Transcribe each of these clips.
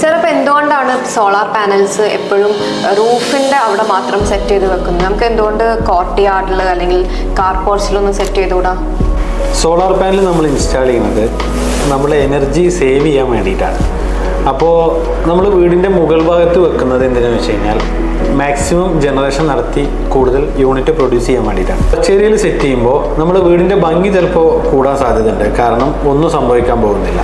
Sir അപ്പോൾ എന്തുകൊണ്ടാണ് solar panels എപ്പോഴും റൂഫിന്റെ അവിടെ മാത്രം സെറ്റ് ചെയ്ത് വെക്കുന്നത്? നമുക്ക് എന്തുകൊണ്ട് കോർട്ട് യാർഡിൽ അല്ലെങ്കിൽ കാർ പോർച്ചിലൊന്നും സെറ്റ് ചെയ്തുകൂടാ? സോളാർ പാനൽ നമ്മൾ ഇൻസ്റ്റാൾ ചെയ്യുന്നത് നമ്മൾ എനർജി സേവ് ചെയ്യാൻ വേണ്ടിയിട്ടാണ്. അപ്പോൾ നമ്മൾ വീടിന്റെ മുകൾ ഭാഗത്ത് വെക്കുന്നത് എന്തിനാണെന്ന് വെച്ച് കഴിഞ്ഞാൽ മാക്സിമം ജനറേഷൻ നടത്തി കൂടുതൽ യൂണിറ്റ് പ്രൊഡ്യൂസ് ചെയ്യാൻ വേണ്ടിയിട്ടാണ്. കച്ചേരിയിൽ സെറ്റ് ചെയ്യുമ്പോൾ നമ്മൾ വീടിന്റെ ഭംഗി ചിലപ്പോൾ കൂടാൻ സാധ്യതയുണ്ട്. കാരണം ഒന്നും സംഭവിക്കാൻ പോകുന്നില്ല.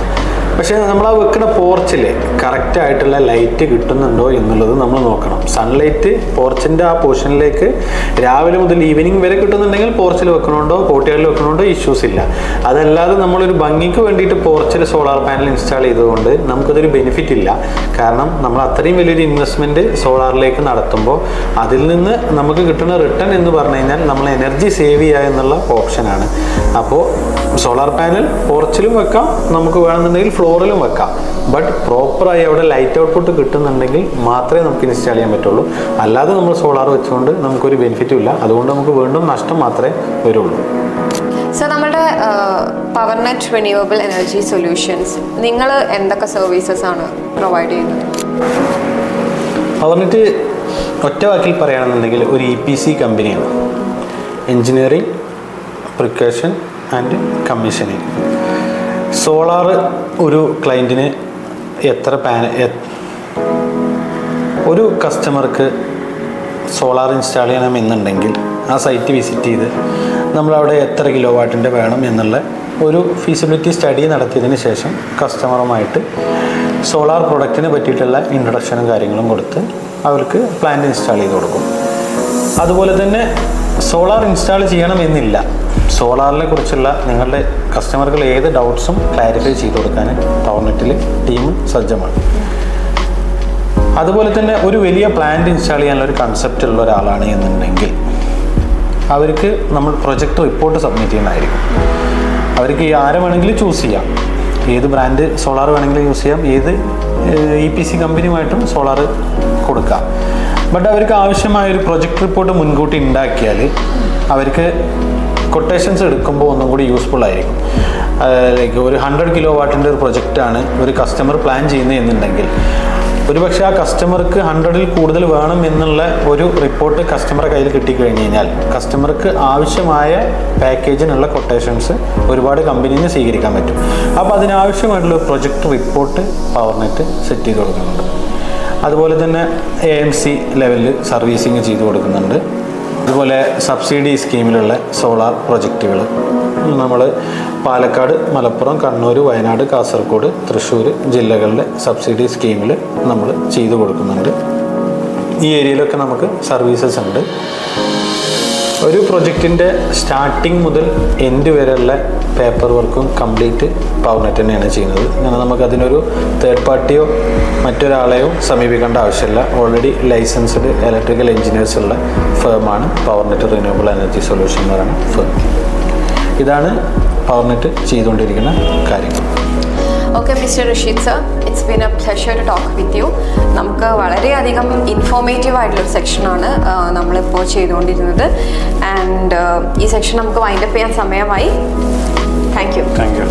പക്ഷേ നമ്മൾ ആ വെക്കുന്ന പോർച്ചിൽ കറക്റ്റ് ആയിട്ടുള്ള ലൈറ്റ് കിട്ടുന്നുണ്ടോ എന്നുള്ളത് നമ്മൾ നോക്കണം. സൺലൈറ്റ് പോർച്ചിന്റെ ആ പോർഷനിലേക്ക് രാവിലെ മുതൽ ഈവനിങ് വരെ കിട്ടുന്നുണ്ടെങ്കിൽ പോർച്ചിൽ വെക്കണോണ്ടോ പോട്ടികളിൽ വെക്കണോണ്ടോ ഇഷ്യൂസ് ഇല്ല. അതല്ലാതെ നമ്മളൊരു ഭംഗിക്ക് വേണ്ടിയിട്ട് പോർച്ചിൽ സോളാർ പാനൽ ഇൻസ്റ്റാൾ ചെയ്തുകൊണ്ട് നമുക്കതൊരു ബെനിഫിറ്റ് ഇല്ല. കാരണം നമ്മൾ അത്രയും വലിയൊരു ഇൻവെസ്റ്റ്മെന്റ് സോളാറിലേക്ക് നടത്തുമ്പോൾ അതിൽ നിന്ന് നമുക്ക് കിട്ടുന്ന റിട്ടേൺ എന്ന് പറഞ്ഞു കഴിഞ്ഞാൽ നമ്മൾ എനർജി സേവ് ചെയ്യുക എന്നുള്ള ഓപ്ഷനാണ് അപ്പോൾ സോളാർ പാനൽ പോർച്ചിലും വെക്കാം നമുക്ക് വേണമെന്നുണ്ടെങ്കിൽ ഫ്ലോറിലും വെക്കാം. ബട്ട് പ്രോപ്പറായി അവിടെ ലൈറ്റ് ഔട്ട്പുട്ട് കിട്ടുന്നുണ്ടെങ്കിൽ മാത്രമേ നമുക്ക് ഇൻസ്റ്റാൾ ചെയ്യാൻ പറ്റുള്ളൂ. അല്ലാതെ നമ്മൾ സോളാർ വെച്ചുകൊണ്ട് നമുക്കൊരു ബെനിഫിറ്റും ഇല്ല. അതുകൊണ്ട് നമുക്ക് വീണ്ടും നഷ്ടം മാത്രമേ വരുള്ളൂ. സോ നമ്മുടെ Powernet renewable energy solutions നിങ്ങൾ എന്തൊക്കെ സർവീസസ് ആണ് പ്രൊവൈഡ് ചെയ്യുന്നത്? പവർനെറ്റ് ഒറ്റ വാക്കിൽ പറയുകയാണെന്നുണ്ടെങ്കിൽ ഒരു ഇ പി സി കമ്പനിയാണ് engineering precaution and commissioning solar ഒരു ക്ലയന്റിന് എത്ര പാന ഒരു കസ്റ്റമർക്ക് സോളാർ ഇൻസ്റ്റാൾ ചെയ്യണമെന്നുണ്ടെങ്കിൽ ആ സൈറ്റ് വിസിറ്റ് ചെയ്ത് നമ്മളവിടെ എത്ര കിലോ വാട്ടിന്റെ വേണം എന്നുള്ള ഒരു ഫീസിബിലിറ്റി സ്റ്റഡി നടത്തിയതിന് ശേഷം കസ്റ്റമറുമായിട്ട് സോളാർ പ്രൊഡക്റ്റിനെ പറ്റിയിട്ടുള്ള ഇൻട്രൊഡക്ഷനും കാര്യങ്ങളും കൊടുത്ത് അവർക്ക് പ്ലാന്റ് ഇൻസ്റ്റാൾ ചെയ്ത് കൊടുക്കും. അതുപോലെ തന്നെ സോളാർ ഇൻസ്റ്റാൾ ചെയ്യണമെന്നില്ല സോളാറിനെ കുറിച്ചുള്ള നിങ്ങളുടെ കസ്റ്റമർക്ക് ഏത് ഡൗട്ട്സും ക്ലാരിഫൈ ചെയ്ത് കൊടുക്കാൻ ടൗർനെറ്റിൽ ടീം സജ്ജമാണ്. അതുപോലെ തന്നെ ഒരു വലിയ പ്ലാന്റ് ഇൻസ്റ്റാൾ ചെയ്യാനുള്ള ഒരു കൺസെപ്റ്റ് ഉള്ള ഒരാളാണ് എന്നുണ്ടെങ്കിൽ അവർക്ക് നമ്മൾ പ്രൊജക്റ്റ് റിപ്പോർട്ട് സബ്മിറ്റ് ചെയ്യുന്നതായിരിക്കും. അവർക്ക് ഈ ആരെ വേണമെങ്കിലും ചൂസ് ചെയ്യാം. ഏത് ബ്രാൻഡ് സോളാർ വേണമെങ്കിലും യൂസ് ചെയ്യാം. ഏത് ഇ പി സി കമ്പനിയുമായിട്ടും സോളാർ കൊടുക്കാം. ബട്ട് അവർക്ക് ആവശ്യമായ ഒരു പ്രൊജക്ട് റിപ്പോർട്ട് മുൻകൂട്ടി ഉണ്ടാക്കിയാൽ അവർക്ക് കൊട്ടേഷൻസ് എടുക്കുമ്പോൾ ഒന്നും കൂടി യൂസ്ഫുൾ ആയിരിക്കും. ലൈക്ക് ഒരു ഹൺഡ്രഡ് കിലോ വാട്ടിന്റെ ഒരു പ്രൊജക്റ്റാണ് ഒരു കസ്റ്റമർ പ്ലാൻ ചെയ്യുന്നത് എന്നുണ്ടെങ്കിൽ. ഒരുപക്ഷെ ആ കസ്റ്റമർക്ക് ഹൺഡ്രഡിൽ കൂടുതൽ വേണം എന്നുള്ള ഒരു റിപ്പോർട്ട് കസ്റ്റമറെ കയ്യിൽ കിട്ടിക്കഴിഞ്ഞ് കഴിഞ്ഞാൽ കസ്റ്റമർക്ക് ആവശ്യമായ പാക്കേജിനുള്ള കൊട്ടേഷൻസ് ഒരുപാട് കമ്പനിയിൽ നിന്ന് സ്വീകരിക്കാൻ പറ്റും. അപ്പോൾ അതിനാവശ്യമായിട്ടുള്ള പ്രൊജക്ട് റിപ്പോർട്ട് പവർനെറ്റ് സെറ്റ് ചെയ്ത് കൊടുക്കുന്നുണ്ട്. അതുപോലെ തന്നെ എ എം സി ലെവലിൽ സർവീസിങ് ചെയ്തു കൊടുക്കുന്നുണ്ട്. അതുപോലെ സബ്സിഡി സ്കീമിലുള്ള സോളാർ പ്രൊജക്റ്റുകൾ നമ്മൾ പാലക്കാട് മലപ്പുറം കണ്ണൂർ വയനാട് കാസർഗോഡ് തൃശ്ശൂർ ജില്ലകളിലെ സബ്സിഡി സ്കീമിൽ നമ്മൾ ചെയ്തു കൊടുക്കുന്നുണ്ട്. ഈ ഏരിയയിലൊക്കെ നമുക്ക് സർവീസസ് ഉണ്ട്. ഒരു പ്രൊജക്റ്റിന്റെ സ്റ്റാർട്ടിങ് മുതൽ എൻഡ് വരെയുള്ള പേപ്പർ വർക്കും കംപ്ലീറ്റ് പവർനെറ്റ് തന്നെയാണ് ചെയ്യുന്നത്. അങ്ങനെ നമുക്ക് അതിനൊരു തേർഡ് പാർട്ടിയോ മറ്റൊരാളെയോ സമീപിക്കേണ്ട ആവശ്യമില്ല. ഓൾറെഡി ലൈസൻസ്ഡ് ഇലക്ട്രിക്കൽ എഞ്ചിനീയേഴ്സ് ഉള്ള ഫേമാണ് പവർനെറ്റ് റിന്യൂവബിൾ എനർജി സൊല്യൂഷൻ എന്ന് പറയുന്ന ഫേം ഇതാണ് പവർനെറ്റ് ചെയ്തുകൊണ്ടിരിക്കുന്ന കാര്യങ്ങൾ. Okay mister Rasheed sir it's been A pleasure to talk with you നമുക്ക് വളരെയധികം ഇൻഫോർമേറ്റീവ് ആയിട്ടുള്ളൊരു സെക്ഷനാണ് നമ്മളിപ്പോൾ ചെയ്തുകൊണ്ടിരുന്നത്. ആൻഡ് ഈ സെക്ഷൻ നമുക്ക് വൈൻഡപ്പ് ചെയ്യാൻ സമയമായി. Thank you thank you